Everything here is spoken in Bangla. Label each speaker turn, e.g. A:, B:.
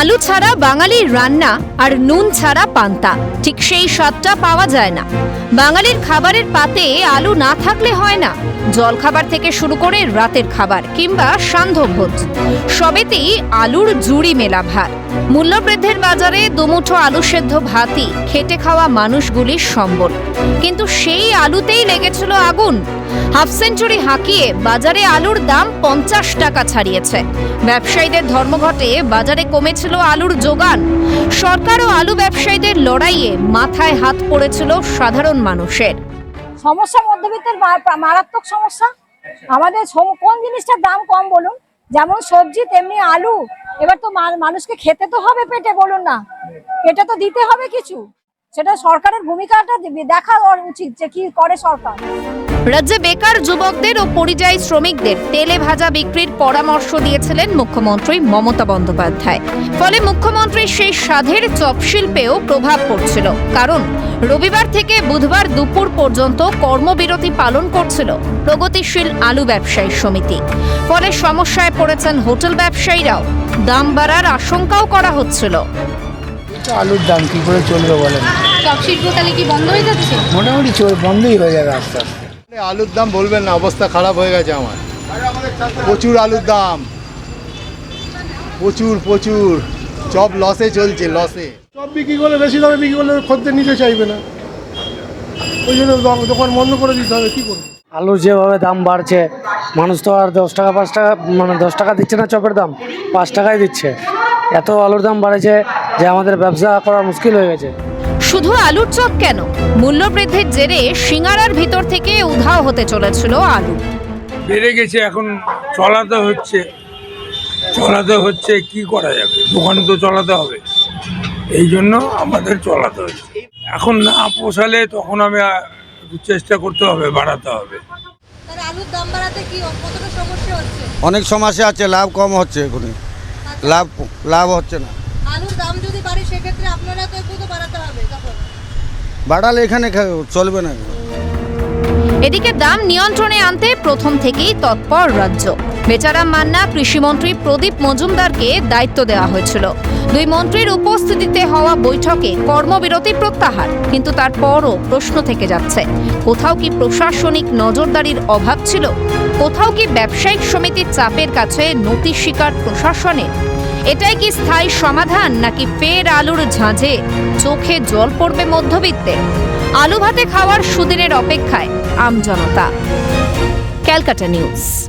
A: আলু ছাড়া বাঙালির রান্না আর নুন ছাড়া পান্তা, ঠিক সেই স্বাদটা পাওয়া যায় না। বাঙালির খাবারের পাতে আলু না থাকলে হয় না। জলখাবার থেকে শুরু করে রাতের খাবার কিংবা সান্ধ্যভোজ সবেতেই আলুর জুড়ি মেলা ভার। মূল্যবৃদ্ধির বাজারে দুমুঠো আলু সেদ্ধ ভাতই খেটে খাওয়া মানুষগুলির সম্বল। কিন্তু সেই আলুতেই লেগেছিল আগুন। হাফ সেঞ্চুরি হাঁকিয়ে বাজারে আলুর দাম পঞ্চাশ টাকা ছাড়িয়েছে। ব্যবসায়ীদের ধর্মঘটে বাজারে কমেছিল আলুর যোগান। সরকার ও আলু ব্যবসায়ীদের লড়াইয়ে মাথায় হাত পড়েছিল সাধারণ মানুষের।
B: সমস্যা মধ্যবিত্তের মারাত্মক সমস্যা। আমাদের কোন জিনিসটার দাম কম বলুন? যেমন সবজি, তেমনি আলু। এবার তো মানুষকে খেতে তো হবে পেটে, বলুন না। পেটে তো দিতে হবে কিছু। সেটা সরকারের ভূমিকাটা দেখা উচিত যে কি করে সরকার।
A: রাজ্যে বেকার যুবকদের ও পরিযায়ী শ্রমিকদের তেলে ভাজা বিক্রির পরামর্শ দিয়েছিলেন মুখ্যমন্ত্রী মমতা বন্দ্যোপাধ্যায়। ফলে মুখ্যমন্ত্রীর সেই সাধের চপশিল্পেও প্রভাব পড়ছিল। কারণ রবিবার থেকে বুধবার দুপুর পর্যন্ত কর্মবিরতি পালন করছিল প্রগতিশীল আলু ব্যবসায়ী সমিতি। ফলে সমস্যায় পড়েছেন হোটেল ব্যবসায়ীরাও। দাম বাড়ার আশঙ্কাও করা হচ্ছিল।
C: আলুর দাম কি করে চলবে বলেন?
A: চপ শিল্প তাহলে কি বন্ধ হয়ে যাচ্ছে?
C: মোটামুটি বন্ধই হয়ে যাবে আস্তে আস্তে।
D: আলুর দাম বলবেন না অবস্থা খারাপ হয়ে গেছে আমার। প্রচুর আলুর দাম। প্রচুর প্রচুর। সব লসে চলছে লসে
E: সব বিক্রি করলে বেশি দামে বিক্রি করলে খদ্দের নিতে চাইবে না। ওই জন্য দোকান বন্ধ করে দিতে হবে কি করব?
C: আলুর যেভাবে দাম বাড়ছে মানুষ তো আর দশ টাকা পাঁচ টাকা মানে দশ টাকা দিচ্ছে না চপের দাম পাঁচ টাকাই দিচ্ছে। এত আলুর দাম বাড়েছে যে আমাদের ব্যবসা করা মুশকিল হয়ে গেছে।
A: শুধু আলুর চপ কেন? মূল্যবৃদ্ধির জেরে সিঙ্গারার ভিতর থেকে উধাও হতে চলেছিল আলু।
F: বেড়ে গেছে এখন চলাতে হচ্ছে। চলাতে হচ্ছে কি করা যাবে? দোকান তো চলাতে হবে। এই জন্য আমাদের চলাতে হচ্ছে। এখন না পোষালে তখন আমি চেষ্টা করতে হবে বাড়াতে হবে।
B: আলুর দাম বাড়াতে কি কতটা সমস্যা হচ্ছে?
G: অনেক সমস্যা আছে লাভ কম হচ্ছে এখানে লাভ লাভ হচ্ছে না।
B: আলুর দাম যদি বাড়ে সেক্ষেত্রে আপনারা তো একটু তো বাড়াতে হবে।
G: বাড়ালে এখানে চলবে না।
A: এদিকে দাম নিয়ন্ত্রণে আনতে প্রথম থেকেই তৎপর রাজ্য। বেচারাম মান্না কৃষিমন্ত্রী প্রদীপ মজুমদারকে দায়িত্ব দেওয়া হয়েছিল। দুই মন্ত্রীর উপস্থিতিতে হওয়া বৈঠকে কর্মবিরতি প্রত্যাহার, কিন্তু তারপরও প্রশ্ন থেকে যাচ্ছে, কোথাও কি প্রশাসনিক নজরদারির অভাব ছিল? কোথাও কি ব্যবসায়িক সমিতির চাপের কাছে নতি স্বীকার প্রশাসনের এটাই কি স্থায়ী সমাধান নাকি ফের আলুর ঝাঁঝে? চোখে জল পড়বে মধ্যবিত্তে। আলু ভাতে খাওয়ার সুদিনের অপেক্ষায় আমজনতা ক্যালকাটা নিউজ।